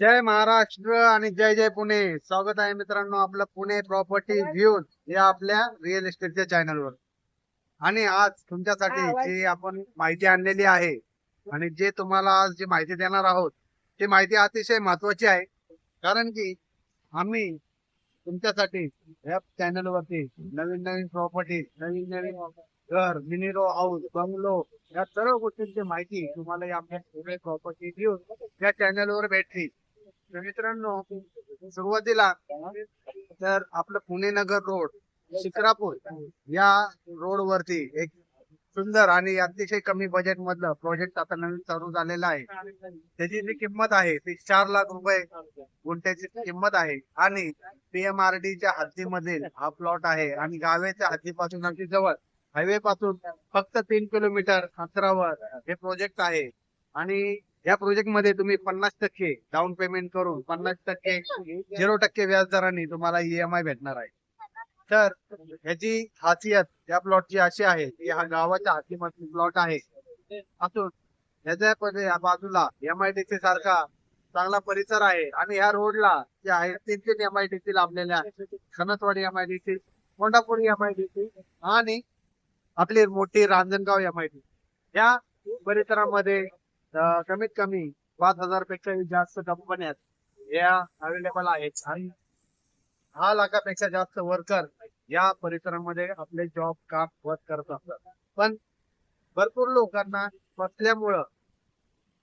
जय महाराष्ट्र आणि जय जय पुणे. स्वागत आहे मित्रांनो आपलं पुणे प्रॉपर्टी व्ह्यूज या आपल्या रिअल इस्टेटच्या चॅनलवर आणि आज तुमच्यासाठी जी आपण माहिती आणलेली आहे आणि जे तुम्हाला आज जी माहिती देणार आहोत ती माहिती अतिशय महत्वाची आहे. कारण की आम्ही तुमच्यासाठी या चॅनल वरती नवीन नवीन प्रॉपर्टी नवीन नवीन घर मिनी रो हाऊस बंगलो या सर्व गोष्टींची माहिती तुम्हाला या आपल्या पुणे प्रॉपर्टी व्ह्यूज या चॅनल वर भेटली मित्रांनो सुरुवातीला तर आपलं पुणे नगर रोड शिक्रापूर या रोड वरती एक सुंदर आणि अतिशय कमी बजेट मधलं प्रोजेक्ट आता नवीन चालू झालेला आहे. त्याची जी किंमत आहे ती चार लाख रुपये गुंठ्याची किंमत आहे. आणि पीएमआरडीच्या हद्दीमधील हा प्लॉट आहे आणि गावेच्या हद्दीपासून अगदी जवळ हायवे पासून फक्त तीन किलोमीटर अंतरावर हे प्रोजेक्ट आहे. आणि या प्रोजेक्टमध्ये तुम्ही पन्नास टक्के डाऊन पेमेंट करून पन्नास टक्के झिरो टक्के व्याज दराने तुम्हाला ईएमआय भेटणार आहे. तर ह्याची खासियत या प्लॉटची अशी आहे की हा गावाच्या हातीमध्ये प्लॉट आहे. असून ह्याच्या बाजूला एमआयडीसी सारखा चांगला परिसर आहे आणि या रोडला जे आहे तीन तीन एमआयडीसी लाभलेल्या आहेत सनसवाडी एमआयडीसी कोंडापूर एमआयडीसी आणि आपली मोठी रांजणगाव एमआयडीसी या परिसरामध्ये कमीत कमी पाच हजारपेक्षा जास्त कंपन्या या अवेलेबल आहेत. आणि दहा लाखापेक्षा जास्त वर्कर या परिसरामध्ये आपले जॉब काम वर्क करत असतात. पण भरपूर लोकांना फसल्यामुळं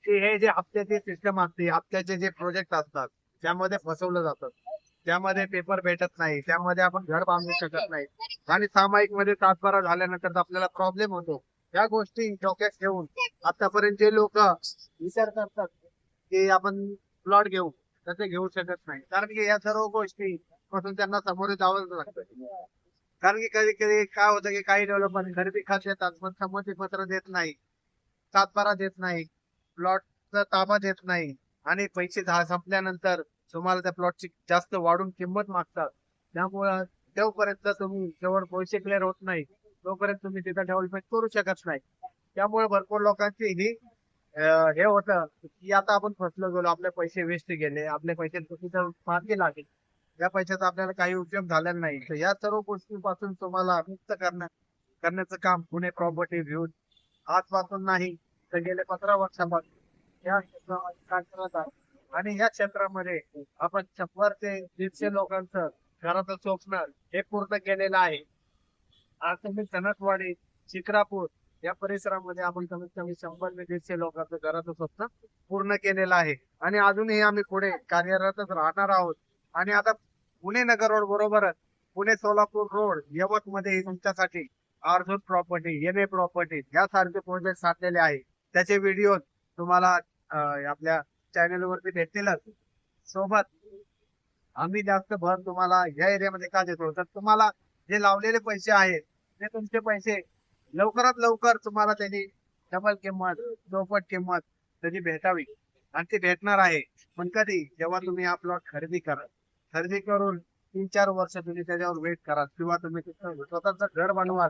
की हे जे हप्त्याची सिस्टम असते हप्त्याचे जे प्रोजेक्ट असतात त्यामध्ये फसवलं जातं. त्यामध्ये पेपर भेटत नाही त्यामध्ये आपण घर बांधू शकत नाही. आणि सामायिकमध्ये सातबारा झाल्यानंतर आपल्याला प्रॉब्लेम होतो. या गोष्टी डोक्यात ठेवून आतापर्यंत जे लोक विचार करतात की आपण प्लॉट घेऊ तसे घेऊ शकत नाही. कारण की या सर्व गोष्टी पासून त्यांना समोर जावंच लागतं. कारण की कधी कधी काय होतं की काही डेव्हलपमेंट खरेदी खात येतात पण संमती पत्र देत नाही सातबारा देत नाही प्लॉटचा ताबा देत नाही आणि पैसे संपल्यानंतर तुम्हाला त्या प्लॉटची जास्त वाढून किंमत मागतात. त्यामुळं तेव्हापर्यंत तुम्ही जवळ पैसे क्लिअर होत नाही तोपर्यंत तुम्ही तिथं डेव्हलपमेंट करू शकत नाही. त्यामुळे भरपूर लोकांची ही हे होतं की आता आपण फसलो गेलो आपले पैसे वेस्ट गेले आपले पैसे तिथं मार्गी लागेल. या पैशाचा आपल्याला काही उपयोग झालेला नाही. तर या सर्व गोष्टींपासून तुम्हाला मुक्त करण्या करण्याचं काम पुणे प्रॉपर्टी व्ह्यू आजपासून नाही तर गेले पंधरा वर्षापासून या क्षेत्रामध्ये काम करत आहे आणि या क्षेत्रामध्ये आपण शंभर ते दीडशे लोकांचं घराचं स्वप्न हे पूर्ण केलेलं आहे. आज तुम्ही सणसवाडी शिक्रापूर या परिसरामध्ये आपण कमीत कमी शंभर ते दीडशे लोकांचं घराचं स्वप्न पूर्ण केलेलं आहे. आणि अजूनही आम्ही पुढे कार्यरतच राहणार आहोत. आणि आता पुणे नगर रोड बरोबरच पुणे सोलापूर रोड यवत मध्ये तुमच्यासाठी आर्झून प्रॉपर्टी एम ए प्रॉपर्टी यासारखे प्रोजेक्ट साधलेले आहे. त्याचे व्हिडिओ तुम्हाला आपल्या चॅनल वरती भेटतीलच. सोबत आम्ही जास्त भर तुम्हाला या एरियामध्ये का देतो? तर तुम्हाला जे लावलेले पैसे आहेत ते तुमचे पैसे लवकरात लवकर तुम्हाला त्याची डबल किंमत चौपट किंमत त्याची भेटावी. आणि ती भेटणार आहे. पण कधी? जेव्हा तुम्ही हा प्लॉट खरेदी करा खरेदी करून तीन चार वर्ष तुम्ही त्याच्यावर वेट करा किंवा तुम्ही स्वतःच घर बनवा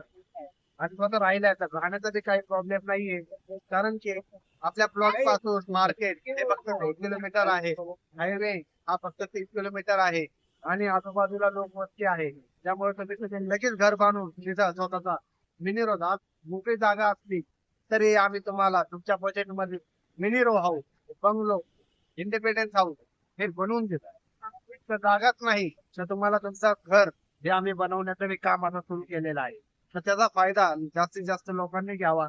आणि स्वतः राहिलाय तर राहण्याचा ते काही प्रॉब्लेम नाहीये. कारण की आपल्या प्लॉटपासून मार्केट हे फक्त दोन किलोमीटर आहे. हायवे हा फक्त तीस किलोमीटर आहे. आणि आजूबाजूला लोक वस्ती आहे. त्यामुळे तुम्ही लगेच घर बांधून तिथं स्वतःचा विनिरोधात मोकळी जागा असली तरी आम्ही तुम्हाला तुमच्या बजेटमध्ये mini row house bungalow independence house हे बनवून देतात जागाच नाही तर तुम्हाला तुमचं घर हे आम्ही बनवण्याचं काम आता सुरू केलेलं आहे. तर त्याचा फायदा जास्तीत जास्त लोकांनी घ्यावा.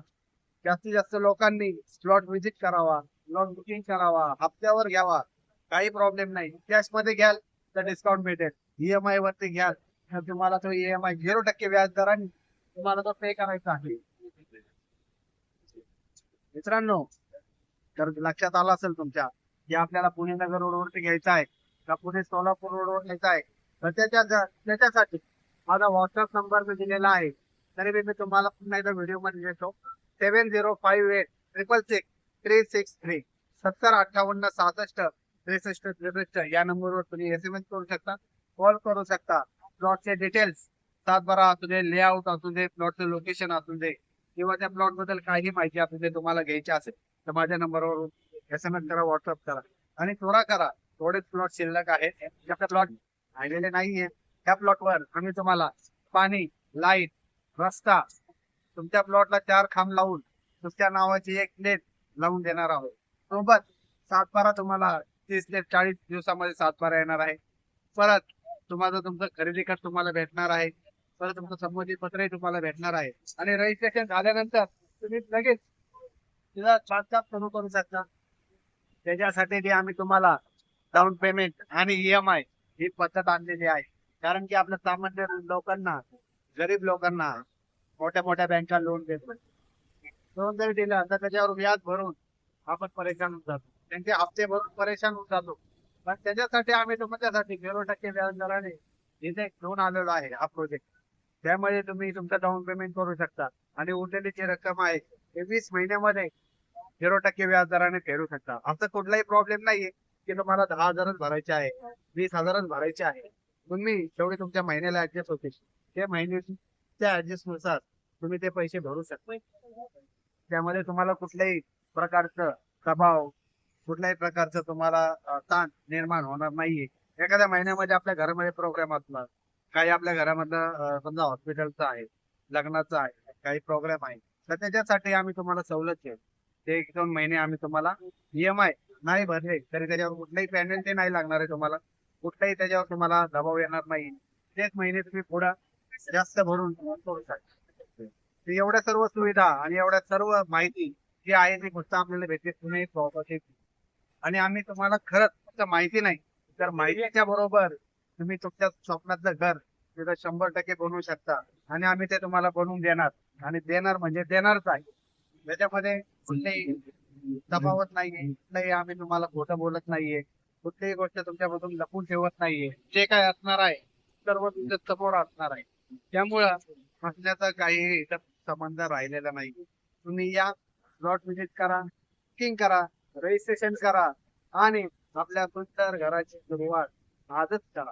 जास्तीत जास्त लोकांनी स्लॉट व्हिजिट करावा स्लॉट बुकिंग करावा हप्त्यावर घ्यावा. काही प्रॉब्लेम नाही. कॅशमध्ये घ्याल तर डिस्काउंट भेटेल. ईएमआय वरती घ्याल. तर तुम्हाला तो ईएमआय झिरो टक्के व्याज दराने तुम्हाला तो पे करायचा आहे. मित्रांनो तर लक्षात आलं असेल तुमच्या की आपल्याला पुणे नगर रोड वरती घ्यायचा आहे का पुणे सोलापूर रोड वर घ्यायचा आहे तर त्याच्या त्याच्यासाठी माझा व्हॉट्सअप नंबर मी दिलेला आहे. तरी मी मी तुम्हाला पुन्हा एकदा व्हिडिओमध्ये देतो. Seven zero five eight triple six three six three सत्तर अठ्ठावन्न सहासष्ट त्रेसष्ट त्रेसष्ट या नंबरवर तुम्ही एस एम एस करू शकता कॉल करू शकता. प्लॉटचे डिटेल्स सातबारा असू दे लेआउट असू दे प्लॉटचं लोकेशन असू दे किंवा त्या प्लॉटबद्दल काही माहिती असू दे तुम्हाला घ्यायची असेल तर माझ्या नंबरवर एस एम एस करा व्हॉट्सअप करा. आणि थोडा करा थोडेच प्लॉट शिल्लक आहेत. आपला प्लॉट राहिलेले नाहीये त्या प्लॉटवर आम्ही तुम्हाला पाणी लाइट रस्ता तुमच्या प्लॉटला चार खांब लावून तुमच्या नावाची एक प्लेट लावून देणार आहोत. सोबत सातबारा तुम्हाला तीस ते चाळीस दिवसामध्ये सातबारा येणार आहे. परत तुम्हाला तुमचं खरेदी कट तुम्हाला भेटणार आहे. तर तुमचं संबंधित पत्रही तुम्हाला भेटणार आहे. आणि रजिस्ट्रेशन झाल्यानंतर तुम्ही लगेच तिला बांधकाम सुरू करू शकता. त्याच्यासाठी जे आम्ही तुम्हाला डाऊन पेमेंट आणि ईएमआय ही पद्धत आणलेली आहे. कारण की आपल्या सामान्य लोकांना गरीब लोकांना मोठ्या मोठ्या बँका लोन देत लोन जरी दिलं तर त्याच्यावर व्याज भरून आपण परेशान होऊन जातो. त्यांचे हप्ते भरून परेशान होऊन जातो. पण त्याच्यासाठी आम्ही तुमच्यासाठी झिरो टक्के व्याज दराने इथे घेऊन आलेलो आहे हा प्रोजेक्ट त्यामध्ये तुम्ही तुमचं डाऊन पेमेंट करू शकता. आणि उरलेली जी रक्कम आहे ते वीस महिन्यामध्ये झिरो टक्के व्याज दराने फेरू शकता. असं कुठलाही प्रॉब्लेम नाहीये की तुम्हाला दहा हजारच भरायचे आहे वीस हजारच भरायचे आहे. तुम्ही जेवढे तुमच्या महिन्याला ऍडजस्ट होते. ते महिन्याच्या ऍडजस्टनुसार तुम्ही ते पैसे भरू शकता. त्यामध्ये तुम्हाला कुठल्याही प्रकारचं दबाव कुठल्याही प्रकारचं तुम्हाला ताण निर्माण होणार नाहीये. एखाद्या महिन्यामध्ये आपल्या घरामध्ये प्रोग्राम असला काही आपल्या घरामधलं समजा हॉस्पिटलचं आहे लग्नाचा आहे काही प्रोग्राम आहे तर त्याच्यासाठी आम्ही तुम्हाला सवलत देऊ. ते एक दोन महिने आम्ही तुम्हाला ईएमआय नाही भरले तरी त्याच्यावर कुठलाही पेनल्टी नाही लागणार आहे तुम्हाला. कुठलाही त्याच्यावर तुम्हाला दबाव येणार नाही. तेच महिने तुम्ही पुढं जास्त भरून करू शकता एवढ्या सर्व सुविधा आणि एवढ्या सर्व माहिती जी आहे ती गोष्ट आपल्याला भेटते पुणे प्रॉपर्टी आणि आम्ही तुम्हाला खरंच माहिती नाही. तर माहितीच्या बरोबर तुम्ही तुमच्या स्वप्नातलं घर तिथं शंभर टक्के बनवू शकता. आणि आम्ही ते तुम्हाला बनवून देणार. आणि देणार म्हणजे देणारच आहे. त्याच्यामध्ये कुठलेही दबावत नाहीये. कुठलंही आम्ही तुम्हाला खोटं बोलत नाहीये. कुठलीही गोष्ट तुमच्यापासून लपून ठेवत नाहीये. जे काय असणार आहे सर्व तुमच्यासमोर असणार आहे. त्यामुळं हसण्याचा काही संबंध राहिलेला नाही. तुम्ही या प्लॉट व्हिजिट करा बुकिंग करा रजिस्ट्रेशन करा आणि आपल्या सुंदर घराची सुरुवात आजच करा.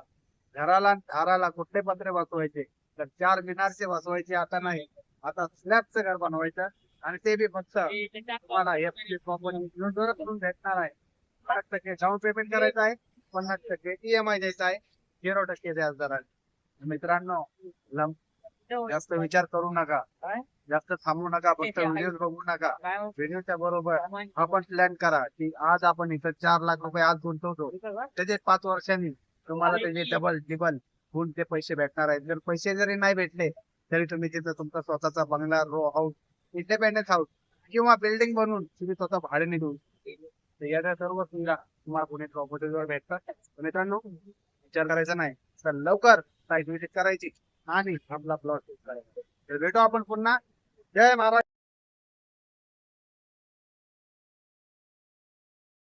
घराला दाराला कुठले पत्रे बसवायचे? तर चार मिनारचे बसवायचे आता नाही. आता स्लॅबचं घर बनवायचं आणि ते बी फक्त तुम्हाला करून भेटणार आहे. पन्नास टक्के डाऊन पेमेंट करायचं आहे. पन्नास टक्के ईएमआय द्यायचा आहे. झिरो टक्के व्याज दराने. मित्रांनो लम- जास्त विचार करू नका. जास्त थांबू नका. फक्त व्हिडिओ बघू नका. व्हिडिओच्या बरोबर. आपण प्लॅन करा की आज आपण इथं चार लाख रुपये आज गुंतवतो. त्याचे पाच वर्षांनी. तुम्हाला त्याचे डबल टिबल होऊन ते पैसे भेटणार आहेत. जर पैसे जरी नाही भेटले तरी तुम्ही तिथं तुमचा स्वतःचा बंगला रो हाऊस इंडिपेंडन्स हाऊस किंवा बिल्डिंग बनवून तुम्ही स्वतः भाड्याने देऊ तर या सर्व सुविधा तुम्हाला पुणे प्रॉपर्टीवर भेटतात. तर मित्रांनो विचार करायचा नाही. तर लवकर साईट विजिट करायची आणि आपला प्लॉट करायचा. तर भेटू आपण पुन्हा. जय महाराज.